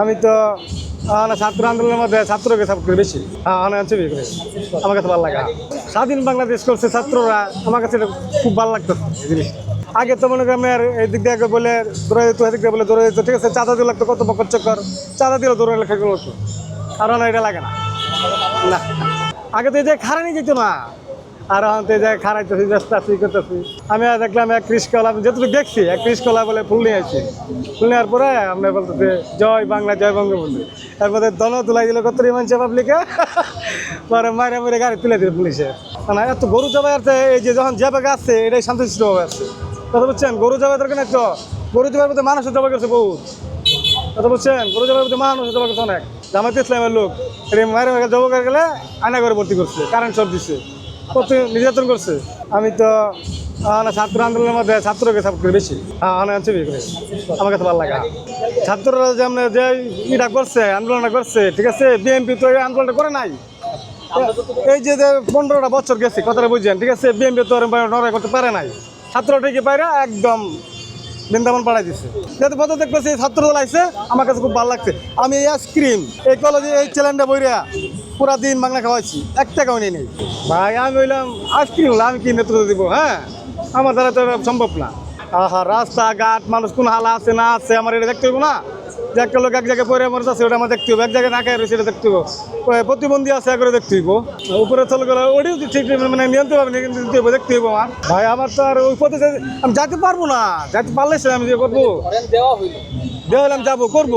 আমি তো ছাত্র আন্দোলনের মধ্যে ছাত্রকে সাপোর্ট করি বেশি। হ্যাঁ ছবি করে আমার কাছে ভালো লাগে স্বাধীন বাংলাদেশ করছে ছাত্ররা, আমার কাছে খুব ভালো লাগতো এই জিনিসটা। আগে তো মনে আর এই দিক দিয়ে বলে দৌড়ে যেত এদিক দিয়ে বলে দৌড়ে যেত। ঠিক আছে, চাঁদা দিয়ে লাগতো কত বকর চক্কর চাঁদা দিলে দৌড়ে লেখা করতো আর এটা লাগে না। না। আগে তো এই যে খারানি যেত না আর হতে যে খারাইতেছি আছি করতেছি। আমি আর দেখলাম এক কৃষকলা আমি যতটুকু দেখছি, এক কৃষকলা বলে ফুল নিয়ে আসছি ফুল নেওয়ার পরে আমরা বলতেছে, জয় বাংলা, জয় বঙ্গবন্ধু। তারপরে দল তুলাই দিল, কত মানছে পাবলিকে পরে মারে মেরে গাড়ি তুলে দিল পুলিশে। মানে এত গরু জবাই আছে এই যে যখন জেবে আসছে এটাই শান্তিশৃষ্টভাবে আসছে কথা বুঝছেন? গরু জবাই দরকার নাই তো? গরু জবাই মধ্যে মানুষের জবাই করছে বহুত। কথা বুঝছেন? গরু জবাই মধ্যে মানুষ জবাই করছে অনেক। জামাতে ইসলামের লোক এটা মেঘা জবাই করে গেলে আয়না করে ভর্তি করছে কারেন্ট শর্ট দিচ্ছে নির্যাতন করছে? আমি তো ছাত্র আন্দোলনের মধ্যে ছাত্রকে সাপোর্ট করি বেশি। হ্যাঁ করে। আমার কাছে ভালো লাগে ছাত্ররা যে আমরা যে ইটা করছে, আন্দোলনটা করছে, ঠিক আছে? বিএনপি তো এই আন্দোলনটা করে নাই। এই যে পনেরোটা বছর গেছে, কথাটা বুঝছেন, ঠিক আছে? বিএনপি তো লড়াই করতে পারে নাই। ছাত্রটা কি পারে একদম বৃন্দাবন পাড়াই দিচ্ছে যেহেতু পদ দেখতেছি ছাত্র দল আইছে, আমার কাছে খুব ভালো লাগছে। আমি এই আইসক্রিম, এই কলেজে এই চ্যালেঞ্জটা বইরা পুরা দিন বাংলা খাওয়াইছি এক টাকাও নিয়ে নেই। ভাই আমি হইলাম আইসক্রিম হলো আমি কি নেতৃত্ব দিব হ্যাঁ? আমার দ্বারা তো সম্ভব না। আহা রাস্তাঘাট মানুষ কোন হালা আছে না আছে আমার এটা দেখতে হইব না? যে একটা লোক এক জায়গায় পরে মরে আছে ওটা আমার দেখতে হবে এক জায়গায় না খাই রয়েছে এটা দেখতে হবে ওই প্রতিবন্ধী আছে করে দেখতে হইব। উপরে চলে গেলে ওটিও ঠিক মানে নিয়ন্ত্রণ হবে নিতে হবে দেখতে হইব আমার। ভাই আমার তো আর ওই পথে আমি যাইতে পারব না। যাইতে পারলে সে আমি যে করব। দেওয়া হইলাম যাব করব।